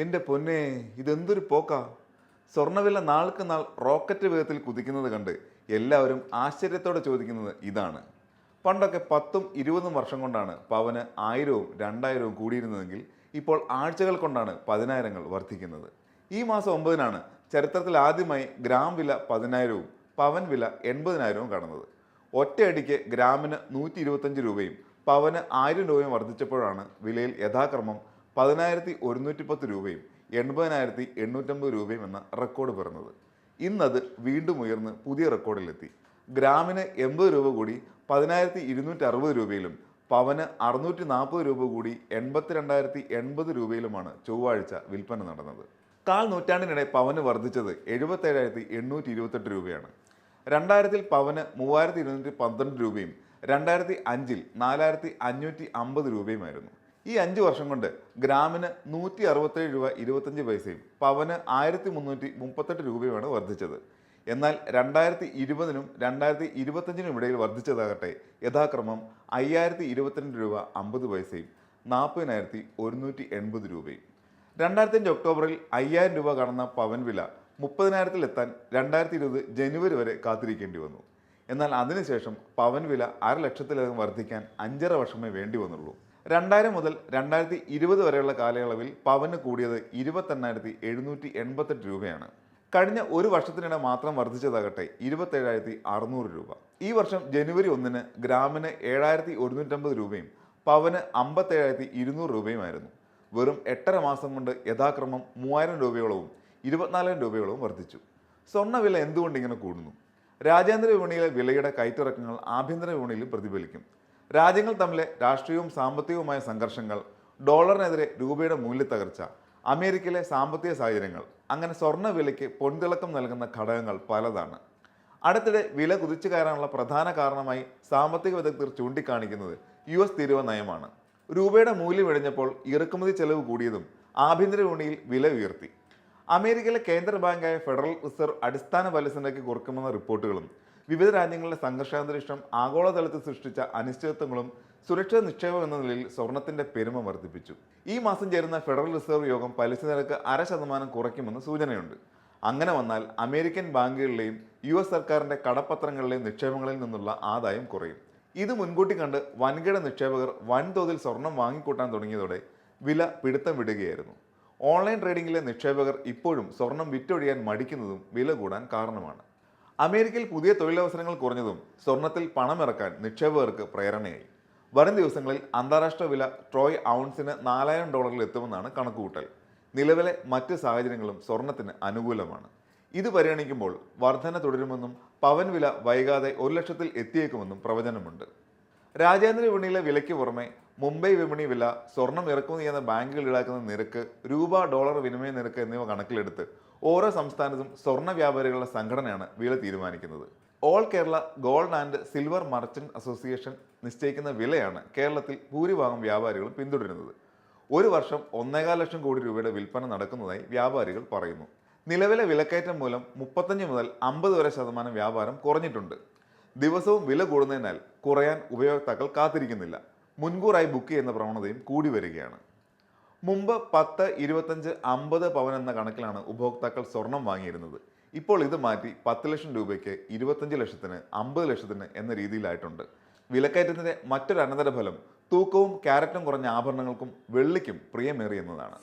എന്റെ പൊന്നെ ഇതെന്തൊരു പോക്കാ. സ്വർണവില നാൾക്ക് നാൾ റോക്കറ്റ് വേഗത്തിൽ കുതിക്കുന്നത് കണ്ട് എല്ലാവരും ആശ്ചര്യത്തോടെ ചോദിക്കുന്നത് ഇതാണ്. പണ്ടൊക്കെ പത്തും ഇരുപതും വർഷം കൊണ്ടാണ് പവന് ആയിരവും രണ്ടായിരവും കൂടിയിരുന്നതെങ്കിൽ ഇപ്പോൾ ആഴ്ചകൾ കൊണ്ടാണ് പതിനായിരങ്ങൾ വർദ്ധിക്കുന്നത്. ഈ മാസം ഒമ്പതിനാണ് ചരിത്രത്തിൽ ആദ്യമായി ഗ്രാം വില പതിനായിരവും പവൻ വില എൺപതിനായിരവും കടന്നത്. ഒറ്റയടിക്ക് ഗ്രാമിന് നൂറ്റി ഇരുപത്തഞ്ച് രൂപയും പവന് ആയിരം രൂപയും വർദ്ധിച്ചപ്പോഴാണ് വിലയിൽ യഥാക്രമം പതിനായിരത്തി ഒരുന്നൂറ്റി പത്ത് രൂപയും എൺപതിനായിരത്തി എണ്ണൂറ്റമ്പത് രൂപയും എന്ന റെക്കോർഡ് പിറന്നത്. ഇന്നത് വീണ്ടും ഉയർന്ന് പുതിയ റെക്കോർഡിലെത്തി ഗ്രാമിന് എൺപത് രൂപ കൂടി പതിനായിരത്തി ഇരുന്നൂറ്റി അറുപത് രൂപയിലും പവന് അറുന്നൂറ്റി നാൽപ്പത് രൂപ കൂടി എൺപത്തി രണ്ടായിരത്തി എൺപത് രൂപയിലുമാണ് ചൊവ്വാഴ്ച വിൽപ്പന നടന്നത്. കാൽ നൂറ്റാണ്ടിനിടെ പവന് വർദ്ധിച്ചത് എഴുപത്തേഴായിരത്തി എണ്ണൂറ്റി ഇരുപത്തെട്ട് രൂപയാണ്. രണ്ടായിരത്തിൽ പവന് മൂവായിരത്തി ഇരുന്നൂറ്റി പന്ത്രണ്ട് രൂപയും രണ്ടായിരത്തി അഞ്ചിൽ നാലായിരത്തി അഞ്ഞൂറ്റി അമ്പത് രൂപയുമായിരുന്നു. ഈ അഞ്ച് വർഷം കൊണ്ട് ഗ്രാമിന് നൂറ്റി അറുപത്തേഴ് രൂപ ഇരുപത്തഞ്ച് പൈസയും പവന് ആയിരത്തി മുന്നൂറ്റി മുപ്പത്തെട്ട് രൂപയുമാണ് വർദ്ധിച്ചത്. എന്നാൽ രണ്ടായിരത്തി ഇരുപതിനും രണ്ടായിരത്തി ഇരുപത്തഞ്ചിനും ഇടയിൽ വർദ്ധിച്ചതാകട്ടെ യഥാക്രമം അയ്യായിരത്തി ഇരുപത്തിരണ്ട് രൂപ അമ്പത് പൈസയും നാൽപ്പതിനായിരത്തി ഒരുന്നൂറ്റി എൺപത് രൂപയും. രണ്ടായിരത്തി അഞ്ച് ഒക്ടോബറിൽ അയ്യായിരം രൂപ കടന്ന പവൻ വില മുപ്പതിനായിരത്തിലെത്താൻ രണ്ടായിരത്തി ഇരുപത് ജനുവരി വരെ കാത്തിരിക്കേണ്ടി വന്നു. എന്നാൽ അതിനുശേഷം പവൻ വില അര ലക്ഷത്തിലധികം വർദ്ധിക്കാൻ അഞ്ചര വർഷമേ വേണ്ടി വന്നുള്ളൂ. രണ്ടായിരം മുതൽ രണ്ടായിരത്തി ഇരുപത് വരെയുള്ള കാലയളവിൽ പവന് കൂടിയത് ഇരുപത്തെണ്ണായിരത്തി എഴുന്നൂറ്റി എൺപത്തെട്ട് രൂപയാണ്. കഴിഞ്ഞ ഒരു വർഷത്തിനിടെ മാത്രം വർദ്ധിച്ചതാകട്ടെ ഇരുപത്തേഴായിരത്തി അറുന്നൂറ് രൂപ. ഈ വർഷം ജനുവരി ഒന്നിന് ഗ്രാമിന് ഏഴായിരത്തി ഒരുന്നൂറ്റമ്പത് രൂപയും പവന് അമ്പത്തേഴായിരത്തി ഇരുന്നൂറ് രൂപയുമായിരുന്നു. വെറും എട്ടര മാസം കൊണ്ട് യഥാക്രമം മൂവായിരം രൂപയോളവും ഇരുപത്തിനാലായിരം രൂപയോളവും വർദ്ധിച്ചു. സ്വർണവില എന്തുകൊണ്ട് ഇങ്ങനെ കൂടുന്നു? രാജ്യാന്തര വിപണിയിലെ വിലയുടെ കയറ്റിറക്കങ്ങൾ ആഭ്യന്തര വിപണിയിലും പ്രതിഫലിക്കും. രാജ്യങ്ങൾ തമ്മിലെ രാഷ്ട്രീയവും സാമ്പത്തികവുമായ സംഘർഷങ്ങൾ ഡോളറിനെതിരെ രൂപയുടെ മൂല്യത്തകർച്ച അമേരിക്കയിലെ സാമ്പത്തിക സാഹചര്യങ്ങൾ അങ്ങനെ സ്വർണ വിലയ്ക്ക് പൊൻതിളക്കം നൽകുന്ന ഘടകങ്ങൾ പലതാണ്. അടുത്തിടെ വില കുതിച്ചു കയറാനുള്ള പ്രധാന കാരണമായി സാമ്പത്തിക വിദഗ്ധർ ചൂണ്ടിക്കാണിക്കുന്നത് യു എസ് തീരുവ നയമാണ് രൂപയുടെ മൂല്യം ഇഴഞ്ഞപ്പോൾ ഇറക്കുമതി ചെലവ് കൂടിയതും ആഭ്യന്തര വിപണിയിൽ വില ഉയർത്തി. അമേരിക്കയിലെ കേന്ദ്ര ബാങ്കായ ഫെഡറൽ റിസർവ് അടിസ്ഥാന പലിശനിരക്ക് കുറക്കുമെന്ന റിപ്പോർട്ടുകളും വിവിധ രാജ്യങ്ങളിലെ സംഘർഷാന്തരീക്ഷം ആഗോളതലത്തിൽ സൃഷ്ടിച്ച അനിശ്ചിതത്വങ്ങളും സുരക്ഷിത നിക്ഷേപം എന്ന നിലയിൽ സ്വർണത്തിന്റെ പെരുമ വർദ്ധിപ്പിച്ചു. ഈ മാസം ചേരുന്ന ഫെഡറൽ റിസർവ് യോഗം പലിശ നിരക്ക് അര ശതമാനം കുറയ്ക്കുമെന്ന് സൂചനയുണ്ട്. അങ്ങനെ വന്നാൽ അമേരിക്കൻ ബാങ്കുകളിലെയും യു എസ് സർക്കാരിന്റെ കടപ്പത്രങ്ങളിലെയും നിക്ഷേപങ്ങളിൽ നിന്നുള്ള ആദായം കുറയും. ഇത് മുൻകൂട്ടി കണ്ട് വൻകിട നിക്ഷേപകർ വൻതോതിൽ സ്വർണം വാങ്ങിക്കൂട്ടാൻ തുടങ്ങിയതോടെ വില പിടുത്തം വിടുകയായിരുന്നു. ഓൺലൈൻ ട്രേഡിംഗിലെ നിക്ഷേപകർ ഇപ്പോഴും സ്വർണം വിറ്റൊഴിയാൻ മടിക്കുന്നതും വില കൂടാൻ കാരണമാണ്. അമേരിക്കയിൽ പുതിയ തൊഴിലവസരങ്ങൾ കുറഞ്ഞതും സ്വർണത്തിൽ പണമിറക്കാൻ നിക്ഷേപകർക്ക് പ്രേരണയായി. വരും ദിവസങ്ങളിൽ അന്താരാഷ്ട്ര വില ട്രോയ് ഔൺസിന് നാലായിരം ഡോളറിൽ എത്തുമെന്നാണ് കണക്കുകൂട്ടൽ. നിലവിലെ മറ്റ് സാഹചര്യങ്ങളും സ്വർണത്തിന് അനുകൂലമാണ്. ഇത് പരിഗണിക്കുമ്പോൾ വർധന തുടരുമെന്നും പവൻ വില വൈകാതെ ഒരു ലക്ഷത്തിൽ എത്തിയേക്കുമെന്നും പ്രവചനമുണ്ട്. രാജ്യാന്തര വിപണിയിലെ വിലയ്ക്ക് പുറമെ മുംബൈ വിപണി വില സ്വർണം ഇറക്കുമതി ചെയ്യുന്ന ബാങ്കുകൾ ഈടാക്കുന്ന നിരക്ക് രൂപ ഡോളർ വിനിമയ നിരക്ക് എന്നിവ കണക്കിലെടുത്ത് ഓരോ സംസ്ഥാനത്തും സ്വർണ വ്യാപാരികളുടെ സംഘടനയാണ് വില തീരുമാനിക്കുന്നത്. All Kerala gold and silver merchant association നിശ്ചയിക്കുന്ന വിലയാണ് കേരളത്തിൽ ഭൂരിഭാഗം വ്യാപാരികളും പിന്തുടരുന്നത്. ഒരു വർഷം ഒന്നേകാൽ ലക്ഷം കോടി രൂപയുടെ വിൽപ്പന നടക്കുന്നതായി വ്യാപാരികൾ പറയുന്നു. നിലവിലെ വിലക്കയറ്റം മൂലം മുപ്പത്തഞ്ച് മുതൽ അമ്പത് വരെ ശതമാനം വ്യാപാരം കുറഞ്ഞിട്ടുണ്ട്. ദിവസവും വില കൂടുന്നതിനാൽ കുറയാൻ ഉപയോക്താക്കൾ കാത്തിരിക്കുന്നില്ല. മുൻകൂറായി ബുക്ക് ചെയ്യുന്ന പ്രവണതയും കൂടി വരികയാണ്. മുമ്പ് പത്ത് ഇരുപത്തഞ്ച് അമ്പത് പവൻ എന്ന കണക്കിലാണ് ഉപഭോക്താക്കൾ സ്വർണം വാങ്ങിയിരുന്നത്. ഇപ്പോൾ ഇത് മാറ്റി പത്ത് ലക്ഷം രൂപയ്ക്ക് ഇരുപത്തഞ്ച് ലക്ഷത്തിന് അമ്പത് ലക്ഷത്തിന് എന്ന രീതിയിലായിട്ടുണ്ട്. വിലക്കയറ്റത്തിന്റെ മറ്റൊരു അനന്തരഫലം തൂക്കവും ക്യാരറ്റും കുറഞ്ഞ ആഭരണങ്ങൾക്കും വെള്ളിക്കും പ്രിയമേറിയെന്നതാണ്.